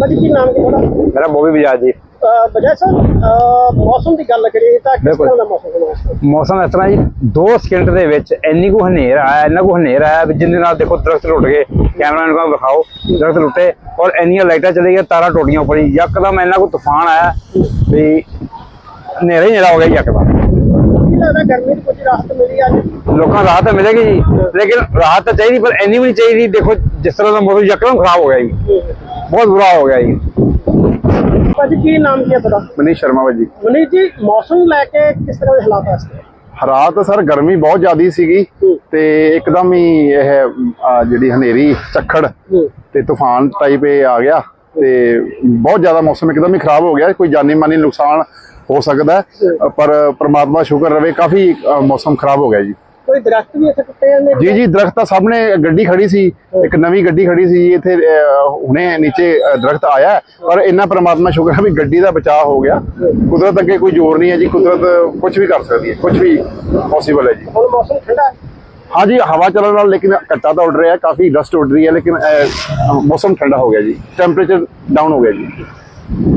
ਭਾਜੀ ਕੀ ਨਾਮ ਕੀ ਤੁਹਾਡਾ? ਮੇਰਾ ਬੋਬੀ ਬਜਾਜ ਜੀ। ਬਜਾਜ ਅਹ ਮੌਸਮ ਦੀ ਗੱਲ ਕਰੀਏ ਤਾਂ ਕਿਸ। ਤਰ੍ਹਾਂ ਦਾ ਮੌਸਮ ਵਾਰ? ਮੌਸਮ ਇਸ ਤਰ੍ਹਾਂ ਜੀ 2 ਸਕਿੰਟ ਦੇ ਵਿੱਚ ਇੰਨੀ ਕੁ ਹਨੇਰ ਆਇਆ ਇੰਨਾ ਕੁ ਹਨੇਰ ਆਇਆ ਵੀ ਜਿਹਦੇ ਨਾਲ ਦੇਖੋ ਦਰਖਤ ਟੁੱਟ ਗਏ। ਕੈਮਰਾ ਨੂੰ ਦਿਖਾਓ ਦਰਖਤ ਟੁੱਟੇ ਔਰ ਇੰਨੀਆਂ ਲਾਈਟਾਂ ਚਲੀ ਗਈਆਂ ਤਾਰਾਂ ਟੁੱਟੀਆਂ ਉੱਪਰ ਹੀ ਯਕਦਮ ਇੰਨਾ ਕੁ ਤੂਫਾਨ ਆਇਆ ਵੀ ਹਨੇਰਾ ਹੀ ਹਨੇਰਾ ਹੋ ਗਿਆ ਯਕਦਮ। ਲੱਗਦਾ ਗਰਮੀ ਦੀ ਕੁਝ ਰਾਹਤ ਮਿਲੀ ਅੱਜ ਲੋਕਾਂ ਨੂੰ ਰਾਹਤ ਤਾਂ ਮਿਲੇਗੀ ਜੀ ਲੇਕਿਨ ਰਾਹਤ ਤਾਂ ਚਾਹੀਦੀ ਪਰ ਇੰਨੀ ਵੀ ਨਹੀਂ ਚਾਹੀਦੀ ਦੇਖੋ ਜਿਸ ਤਰ੍ਹਾਂ ਦਾ ਮੌਸਮ ਯਕਦਮ ਖਰਾਬ ਹੋ ਗਿਆ ਜੀ ਬਹੁਤ ਬੁਰਾ ਹੋ ਗਿਆ ਜੀ ਭਾਜੀ ਕੀ ਨਾਮ ਕੀ ਹੈ ਤੁਹਾਡਾ ਮਨੀਸ਼ ਸ਼ਰਮਾ ਭਾਜੀ ਮਨੀਸ਼ ਜੀ ਮੌਸਮ ਨੂੰ ਲੈ ਕੇ ਕਿਸ ਤਰ੍ਹਾਂ ਦੇ ਹਾਲਾਤ ਹੈ ਇਸ ਵੇਲੇ? ਸਰ ਗਰਮੀ ਬਹੁਤ ਜ਼ਿਆਦੀ ਸੀਗੀ। ਤੇ ਇੱਕਦਮ ਹੀ ਇਹ ਆ, ਜਿਹੜੀ ਹਨੇਰੀ ਝੱਖੜ ਹੂੰ। ਤੇ ਤੂਫਾਨ ਟਾਈਪ ਇਹ ਆ ਗਿਆ ਤੇ ਬਹੁਤ ਜ਼ਿਆਦਾ ਮੌਸਮ ਇੱਕਦਮ ਹੀ ਖਰਾਬ ਹੋ ਗਿਆ ਕੋਈ ਜਾਨੀ ਮਾਨੀ ਨੁਕਸਾਨ ਹੋ ਸਕਦਾ। ਪਰ ਪ੍ਰਮਾਤਮਾ ਸ਼ੁਕਰ ਰਵੇ ਕਾਫੀ ਮੌਸਮ ਖਰਾਬ ਹੋ ਗਿਆ ਜੀ ਕੋਈ ਦਰਖਤ ਵੀ ਇੱਥੇ ਟੁੱਟੇ ਜਾਂਦੇ ਜੀ ਜੀ ਦਰਖਤ ਤਾਂ ਸਾਹਮਣੇ ਗੱਡੀ ਖੜੀ ਸੀ ਇੱਕ ਨਵੀਂ ਗੱਡੀ ਖੜੀ ਸੀ ਜੀ ਇੱਥੇ ਹੁਣੇ ਨੀਚੇ ਦਰਖਤ ਆਇਆ। ਪਰ ਇੰਨਾ ਪ੍ਰਮਾਤਮਾ ਸ਼ੁਕਰ ਹੈ ਵੀ ਗੱਡੀ ਦਾ ਬਚਾਅ ਹੋ ਗਿਆ ਕੁਦਰਤ ਅੱਗੇ ਕੋਈ ਜ਼ੋਰ ਨਹੀਂ ਹੈ ਜੀ ਕੁਦਰਤ ਕੁਝ ਵੀ ਕਰ ਸਕਦੀ ਹੈ ਕੁਝ ਵੀ ਪੋਸੀਬਲ ਹੈ ਜੀ ਹੁਣ ਮੌਸਮ ਠੰਡਾ ਹੈ हाँ जी हवा चलने वाला लेकिन कट्टा तो उड़ रहा है काफी डस्ट उड़ रही है लेकिन अ, मौसम ठंडा हो गया जी टेम्परेचर डाउन हो गया जी